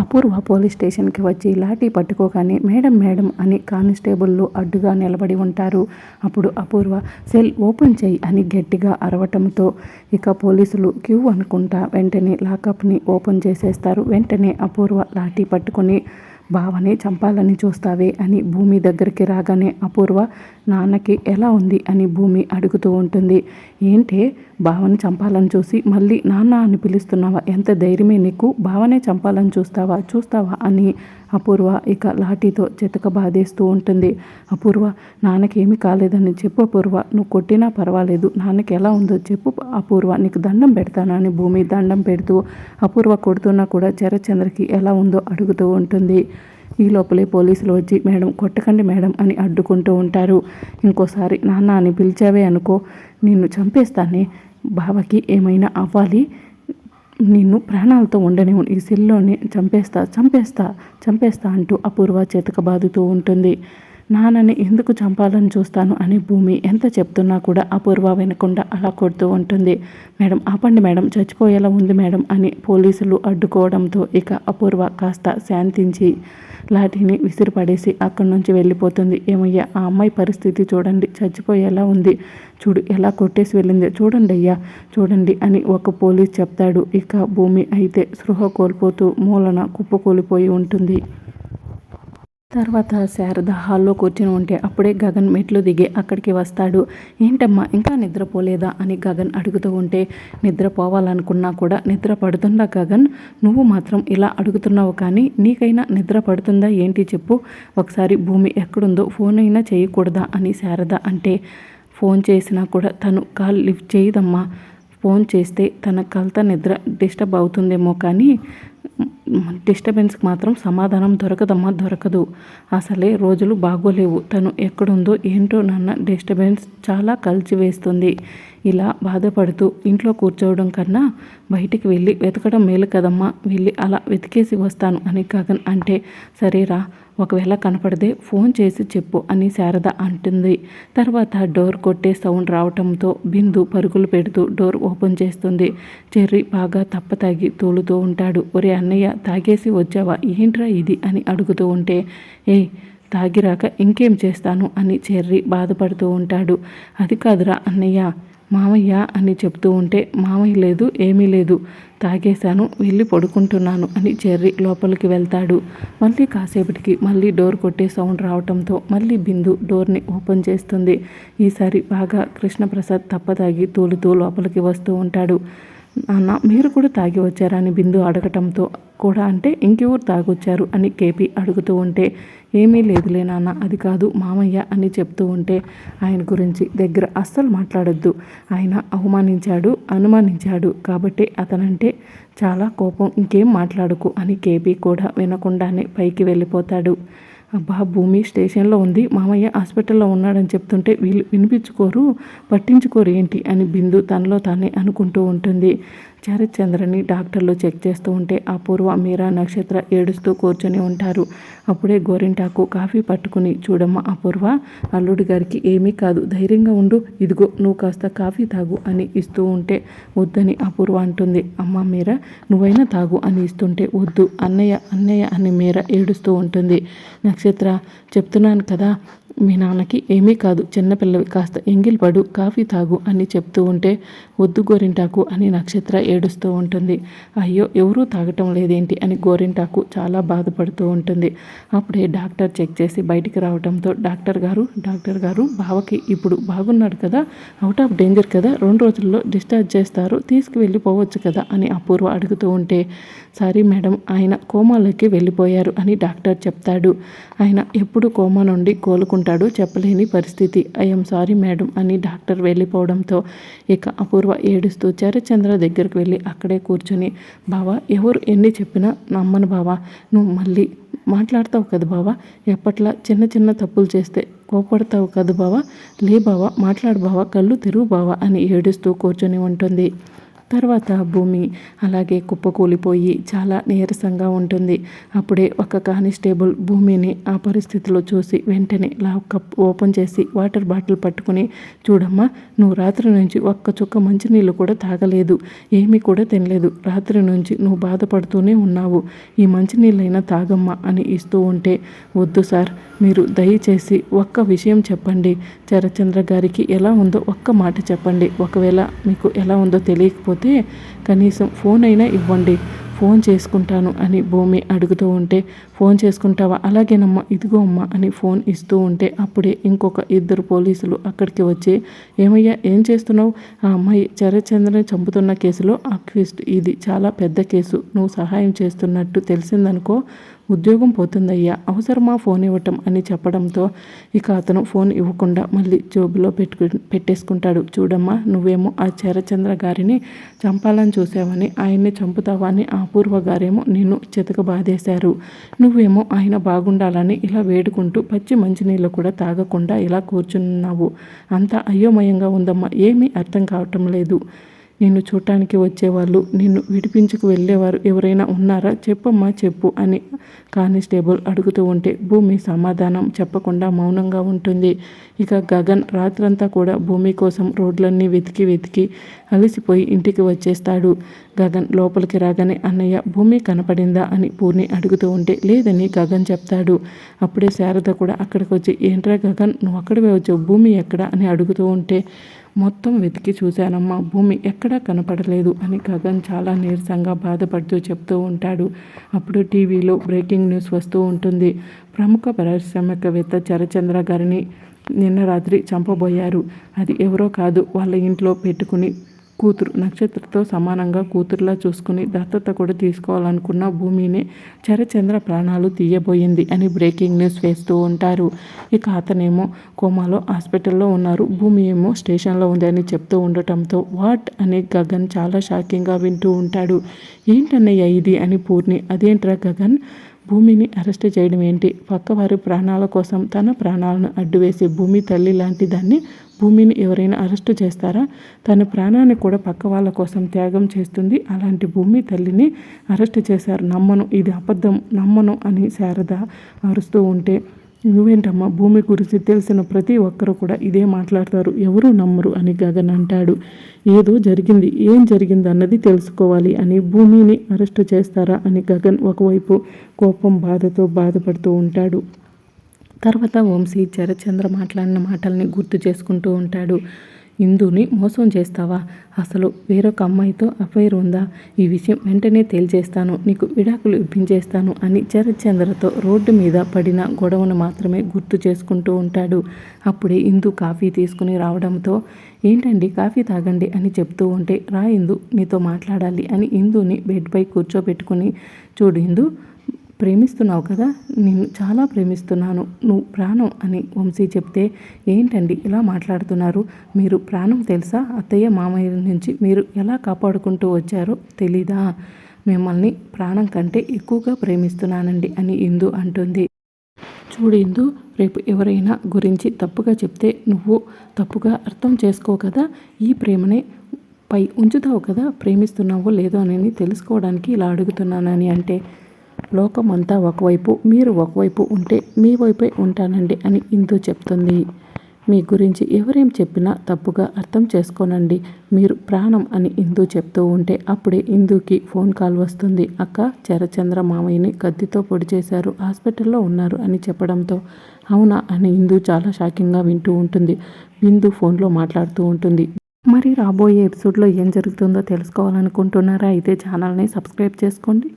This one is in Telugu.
అపూర్వ పోలీస్ స్టేషన్కి వచ్చి లాఠీ పట్టుకోగానే మేడం మేడం అని కానిస్టేబుల్లు అడ్డుగా నిలబడి ఉంటారు. అప్పుడు అపూర్వ సెల్ ఓపెన్ చేయి అని గట్టిగా అరవటంతో ఇక పోలీసులు క్యూ అనుకుంటా వెంటనే లాకప్ని ఓపెన్ చేసేస్తారు. వెంటనే అపూర్వ లాఠీ పట్టుకొని బావని చంపాలని చూస్తావే అని భూమి దగ్గరికి రాగానే అపూర్వ నాన్నకి ఎలా ఉంది అని భూమి అడుగుతూ ఉంటుంది. ఏంటే బావని చంపాలని చూసి మళ్ళీ నాన్న అని పిలుస్తున్నావా? ఎంత ధైర్యమే నీకు? బావనే చంపాలని చూస్తావా? చూస్తావా అని అపూర్వ ఇక లాఠీతో చితక బాధేస్తూ ఉంటుంది. అపూర్వ నాన్నకి కాలేదని చెప్పు అపూర్వ. నువ్వు కొట్టినా పర్వాలేదు. నాన్నకి ఎలా ఉందో చెప్పు అపూర్వ. నీకు దండం పెడతానని భూమి దండం పెడుతూ అపూర్వ కొడుతున్నా కూడా చరచంద్రకి ఎలా ఉందో అడుగుతూ ఉంటుంది. ఈ లోపలే పోలీసులు వచ్చి మేడం కొట్టకండి మేడం అని అడ్డుకుంటూ ఉంటారు. ఇంకోసారి నాన్న అని పిలిచావే అనుకో. నిన్ను చంపేస్తానే. బావకి ఏమైనా అవ్వాలి? నిన్ను ప్రాణాలతో ఉండని ఈ సెల్లోనే చంపేస్తా చంపేస్తా చంపేస్తా అంటూ అపూర్వ చేతక బాదుతూ ఉంటుంది. నాన్నని ఎందుకు చంపాలని చూస్తాను అని భూమి ఎంత చెప్తున్నా కూడా అపూర్వ వినకుండా అలా కొడుతూ ఉంటుంది. మేడం ఆపండి మేడం చచ్చిపోయేలా ఉంది మేడం అని పోలీసులు అడ్డుకోవడంతో ఇక అపూర్వ కాస్త శాంతించి లాఠీని విసిరిపడేసి అక్కడి నుంచి వెళ్ళిపోతుంది. ఏమయ్యా ఆ అమ్మాయి పరిస్థితి చూడండి చచ్చిపోయేలా ఉంది. చూడు ఎలా కొట్టేసి వెళ్ళింది. చూడండి అయ్యా చూడండి అని ఒక పోలీస్ చెప్తాడు. ఇక భూమి అయితే స్పృహ కోల్పోతూ మూలన కుప్పకూలిపోయి ఉంటుంది. తర్వాత శారద హాల్లో కూర్చుని ఉంటే అప్పుడే గగన్ మెట్లు దిగి అక్కడికి వస్తాడు. ఏంటమ్మా ఇంకా నిద్రపోలేదా? అని గగన్ అడుగుతూ ఉంటే నిద్రపోవాలనుకున్నా కూడా నిద్ర పడుతుందా గగన్? నువ్వు మాత్రం ఇలా అడుగుతున్నావు కానీ నీకైనా నిద్ర పడుతుందా ఏంటి చెప్పు. ఒకసారి భూమి ఎక్కడుందో ఫోన్ అయినా చేయకూడదా? అని శారద అంటే ఫోన్ చేసినా కూడా తను కాల్ లిఫ్ట్ చేయదమ్మా. ఫోన్ చేస్తే తన కలత నిద్ర డిస్టర్బ్ అవుతుందేమో కానీ డిస్టర్బెన్స్కి మాత్రం సమాధానం దొరకదమ్మా దొరకదు. అసలే రోజులు బాగోలేవు. తను ఎక్కడుందో ఏంటో నాన్న డిస్టర్బెన్స్ చాలా కలిచివేస్తుంది. ఇలా బాధపడుతూ ఇంట్లో కూర్చోవడం కన్నా బయటికి వెళ్ళి వెతకడం మేలు కదమ్మా వెళ్ళి అలా వెతికేసి వస్తాను అని గగన్ అంటే సరేరా ఒకవేళ కనపడితే ఫోన్ చేసి చెప్పు అని శారద అంటుంది. తర్వాత డోర్ కొట్టే సౌండ్ రావటంతో బిందు పరుగులు పెడుతూ డోర్ ఓపెన్ చేస్తుంది. చెర్రీ బాగా తప్ప తాగి తోలుతూ ఉంటాడు. ఒరే అన్నయ్య తాగేసి వచ్చావా? ఏంట్రా ఇది? అని అడుగుతూ ఉంటే ఏ తాగిరాక ఇంకేం చేస్తాను? అని చెర్రీ బాధపడుతూ ఉంటాడు. అది కాదురా అన్నయ్య మామయ్య అని చెప్తూ ఉంటే మామయ్య లేదు ఏమీ లేదు. తాగేశాను వెళ్ళి పడుకుంటున్నాను అని చెర్రీ లోపలికి వెళ్తాడు. మళ్ళీ కాసేపటికి మళ్ళీ డోర్ కొట్టే సౌండ్ రావటంతో మళ్ళీ బిందు డోర్ని ఓపెన్ చేస్తుంది. ఈసారి బాగా కృష్ణప్రసాద్ తప్పదాగి తూలుతూ లోపలికి వస్తూ ఉంటాడు. నాన్న మీరు కూడా తాగి వచ్చారని బిందు అడగటంతో కూడా అంటే ఇంకెవరు తాగొచ్చారు అని కేపీ అడుగుతూ ఉంటే ఏమీ లేదులే నాన్న అది కాదు మామయ్య అని చెప్తూ ఉంటే ఆయన గురించి దగ్గర అస్సలు మాట్లాడొద్దు. ఆయన అవమానించాడు అనుమానించాడు కాబట్టి అతనంటే చాలా కోపం ఇంకేం మాట్లాడుకు అని కేపీ కూడా వినకుండానే పైకి వెళ్ళిపోతాడు. అబ్బా భూమి స్టేషన్లో ఉంది మామయ్య హాస్పిటల్లో ఉన్నాడని చెప్తుంటే వీళ్ళు వినిపించుకోరు పట్టించుకోరు ఏంటి? అని బిందు తనలో తానే అనుకుంటూ ఉంటుంది. చంద్రని డాక్టర్లు చెక్ చేస్తూ ఉంటే అపూర్వ మీరా నక్షత్ర ఏడుస్తూ కూర్చొని ఉంటారు. అప్పుడే గోరింటాకు కాఫీ పట్టుకుని చూడమ్మ అపూర్వ అల్లుడి గారికి ఏమీ కాదు ధైర్యంగా ఉండు ఇదిగో నువ్వు కాస్త కాఫీ తాగు అని ఇస్తూ ఉంటే వద్దని అపూర్వ అంటుంది. అమ్మ మీరా నువ్వైనా తాగు అని ఇస్తుంటే వద్దు అన్నయ్య అన్నయ్య అని మీర ఏడుస్తూ ఉంటుంది. నక్షత్ర చెప్తున్నాను కదా మీ నాన్నకి ఏమీ కాదు. చిన్నపిల్లవి కాస్త ఎంగిల్ పడు కాఫీ తాగు అని చెప్తూ ఉంటే వద్దు గోరింటాకు అని నక్షత్ర ఏడుస్తూ ఉంటుంది. అయ్యో ఎవరూ తాగటం లేదేంటి అని గోరింటాకు చాలా బాధపడుతూ ఉంటుంది. అప్పుడే డాక్టర్ చెక్ చేసి బయటికి రావడంతో డాక్టర్ గారు డాక్టర్ గారు బావకి ఇప్పుడు బాగున్నాడు కదా అవుట్ ఆఫ్ డేంజర్ కదా రెండు రోజుల్లో డిశ్చార్జ్ చేస్తారు తీసుకువెళ్ళిపోవచ్చు కదా అని అపూర్వ అడుగుతూ ఉంటే సారీ మేడం ఆయన కోమాలోకి వెళ్ళిపోయారు అని డాక్టర్ చెప్తాడు. ఆయన ఎప్పుడు కోమా నుండి కోలుకుంటాడో చెప్పలేని పరిస్థితి. ఐఎమ్ సారీ మేడం అని డాక్టర్ వెళ్ళిపోవడంతో ఇక అపూర్వ ఏడుస్తూ చరచంద్ర దగ్గరకు వెళ్ళి అక్కడే కూర్చొని బావా ఎవరు ఎన్ని చెప్పినా నమ్మను బావా. నువ్వు మళ్ళీ మాట్లాడతావు కదా బావా. ఎప్పట్లా చిన్న చిన్న తప్పులు చేస్తే కోపడతావు కదా బావా. లే బావా మాట్లాడు బావా. కళ్ళు తెరువు బావా అని ఏడుస్తూ కూర్చొని ఉంటుంది. తర్వాత భూమి అలాగే కుప్పకూలిపోయి చాలా నీరసంగా ఉంటుంది. అప్పుడే ఒక కానిస్టేబుల్ భూమిని ఆ పరిస్థితిలో చూసి వెంటనే లావ్ కప్ ఓపెన్ చేసి వాటర్ బాటిల్ పట్టుకుని చూడమ్మా నువ్వు రాత్రి నుంచి ఒక్క చుక్క మంచినీళ్ళు కూడా తాగలేదు. ఏమీ కూడా తినలేదు. రాత్రి నుంచి నువ్వు బాధపడుతూనే ఉన్నావు. ఈ మంచినీళ్ళైనా తాగమ్మా అని ఇస్తూ ఉంటే వద్దు సార్ మీరు దయచేసి ఒక్క విషయం చెప్పండి. చరచంద్ర గారికి ఎలా ఉందో ఒక్క మాట చెప్పండి. ఒకవేళ మీకు ఎలా ఉందో తెలియకపోతే కనీసం ఫోన్ అయినా ఇవ్వండి. ఫోన్ చేసుకుంటాను అని భూమి అడుగుతూ ఉంటే ఫోన్ చేసుకుంటావా? అలాగేనమ్మా ఇదిగో అమ్మా అని ఫోన్ ఇస్తూ ఉంటే అప్పుడే ఇంకొక ఇద్దరు పోలీసులు అక్కడికి వచ్చి ఏమయ్యా ఏం చేస్తున్నావు? ఆ అమ్మాయి చరచంద్రని చంపుతున్న కేసులో అక్విస్ట్ ఇది చాలా పెద్ద కేసు. నువ్వు సహాయం చేస్తున్నట్టు తెలిసిందనుకో ఉద్యోగం పోతుందయ్యా అవసరమా ఫోన్ ఇవ్వటం అని చెప్పడంతో ఇక అతను ఫోన్ ఇవ్వకుండా మళ్ళీ జోబులో పెట్టుకు పెట్టేసుకుంటాడు. చూడమ్మా నువ్వేమో ఆ చరచంద్ర గారిని చంపాలని చూసావని ఆయన్ని చంపుతావా అని అపూర్వ గారేమో నిన్ను చితక బాధేశారు. నువ్వేమో ఆయన బాగుండాలని ఇలా వేడుకుంటూ పచ్చి మంచినీళ్ళు కూడా తాగకుండా ఇలా కూర్చున్నావు. అంతా అయోమయంగా ఉందమ్మా ఏమీ అర్థం కావటం లేదు. నిన్ను చూడటానికి వచ్చేవాళ్ళు నిన్ను విడిపించుకు వెళ్ళేవారు ఎవరైనా ఉన్నారా? చెప్పమ్మా చెప్పు అని కానిస్టేబుల్ అడుగుతూ ఉంటే భూమి సమాధానం చెప్పకుండా మౌనంగా ఉంటుంది. ఇక గగన్ రాత్రంతా కూడా భూమి కోసం రోడ్లన్నీ వెతికి వెతికి అలసిపోయి ఇంటికి వచ్చేస్తాడు. గగన్ లోపలికి రాగానే అన్నయ్య భూమి కనపడిందా? అని పూర్ణి అడుగుతూ ఉంటే లేదని గగన్ చెప్తాడు. అప్పుడే శారద కూడా అక్కడికి వచ్చి ఏంట్రా గగన్ నువ్వు అక్కడివే వచ్చావు భూమి ఎక్కడ? అని అడుగుతూ ఉంటే మొత్తం వెతికి చూశానమ్మా భూమి ఎక్కడా కనపడలేదు అని గగన్ చాలా నీరసంగా బాధపడుతూ చెప్తూ ఉంటాడు. అప్పుడు టీవీలో బ్రేకింగ్ న్యూస్ వస్తూ ఉంటుంది. ప్రముఖ పారిశ్రామికవేత్త చరచంద్ర గారిని నిన్న రాత్రి చంపబోయారు. అది ఎవరో కాదు వాళ్ళ ఇంట్లో పెట్టుకుని కూతురు నక్షత్రతో సమానంగా కూతురులా చూసుకుని దత్తత కూడా తీసుకోవాలనుకున్న భూమిని చరచంద్ర ప్రాణాలు తీయబోయింది అని బ్రేకింగ్ న్యూస్ వేస్తూ ఉంటారు. ఇక అతనేమో కోమాలో హాస్పిటల్లో ఉన్నారు. భూమి ఏమో స్టేషన్లో ఉంది అని చెప్తూ ఉండటంతో వాట్ అని గగన్ చాలా షాకింగ్గా వింటూ ఉంటాడు. ఏంటన్నయ్య ఇది అని పూర్ణి అదేంట్రా గగన్? భూమిని అరెస్ట్ చేయడం ఏంటి? పక్కవారి ప్రాణాల కోసం తన ప్రాణాలను అడ్డువేసి భూమి తల్లి లాంటి దాన్ని భూమిని ఎవరైనా అరెస్టు చేస్తారా? తన ప్రాణాన్ని కూడా పక్క వాళ్ళ కోసం త్యాగం చేస్తుంది. అలాంటి భూమి తల్లిని అరెస్ట్ చేశారు. నమ్మను ఇది అబద్ధం నమ్మను అని శారద అరుస్తూ ఉంటే నువ్వేంటమ్మా భూమి గురించి తెలిసిన ప్రతి ఒక్కరు కూడా ఇదే మాట్లాడతారు. ఎవరు నమ్మరు అని గగన్ అంటాడు. ఏదో జరిగింది. ఏం జరిగింది అన్నది తెలుసుకోవాలి అని భూమిని అరెస్టు చేస్తారా అని గగన్ ఒకవైపు కోపం బాధతో బాధపడుతూ ఉంటాడు. తర్వాత వంశీ చరచంద్ర మాట్లాడిన మాటల్ని గుర్తు చేసుకుంటూ ఉంటాడు. ఇందుని మోసం చేస్తావా? అసలు వేరొక అమ్మాయితో అఫైర్ ఉందా? ఈ విషయం వెంటనే తేల్చేస్తాను నీకు విడాకులు ఇప్పించేస్తాను అని చరచంద్రతో రోడ్డు మీద పడిన గొడవను మాత్రమే గుర్తు చేసుకుంటూ ఉంటాడు. అప్పుడే ఇందు కాఫీ తీసుకుని రావడంతో ఏంటండి కాఫీ తాగండి అని చెప్తూ ఉంటే రా ఇందు నీతో మాట్లాడాలి అని ఇందుని బెడ్పై కూర్చోబెట్టుకుని చూడు ఇందు ప్రేమిస్తున్నావు కదా నేను చాలా ప్రేమిస్తున్నాను. నువ్వు ప్రాణం అని వంశీ చెప్తే ఏంటండి ఇలా మాట్లాడుతున్నారు? మీరు ప్రాణం తెలుసా? అత్తయ్య మామయ్య నుంచి మీరు ఎలా కాపాడుకుంటూ వచ్చారో తెలీదా? మిమ్మల్ని ప్రాణం కంటే ఎక్కువగా ప్రేమిస్తున్నానండి అని ఇందు అంటుంది. చూడు ఇందు రేపు ఎవరైనా గురించి తప్పుగా చెప్తే నువ్వు తప్పుగా అర్థం చేసుకో కదా ఈ ప్రేమనే పై ఉంచుతావు కదా ప్రేమిస్తున్నావో లేదో అని తెలుసుకోవడానికి ఇలా అడుగుతున్నానని అంటే లోకం అంతా ఒకవైపు మీరు ఒకవైపు ఉంటే మీ వైపే ఉంటానండి అని ఇందు చెప్తుంది. మీ గురించి ఎవరేం చెప్పినా తప్పుగా అర్థం చేసుకోనండి. మీరు ప్రాణం అని ఇందు చెప్తూ ఉంటే అప్పుడే ఇందుకి ఫోన్ కాల్ వస్తుంది. అక్క చరచంద్ర మామయ్యని కత్తితో పొడి చేశారు. హాస్పిటల్లో ఉన్నారు అని చెప్పడంతో అవునా అని ఇందు చాలా షాకింగ్గా వింటూ ఉంటుంది. బిందు ఫోన్లో మాట్లాడుతూ ఉంటుంది. మరి రాబోయే ఎపిసోడ్లో ఏం జరుగుతుందో తెలుసుకోవాలనుకుంటున్నారా? అయితే ఛానల్ని సబ్స్క్రైబ్ చేసుకోండి.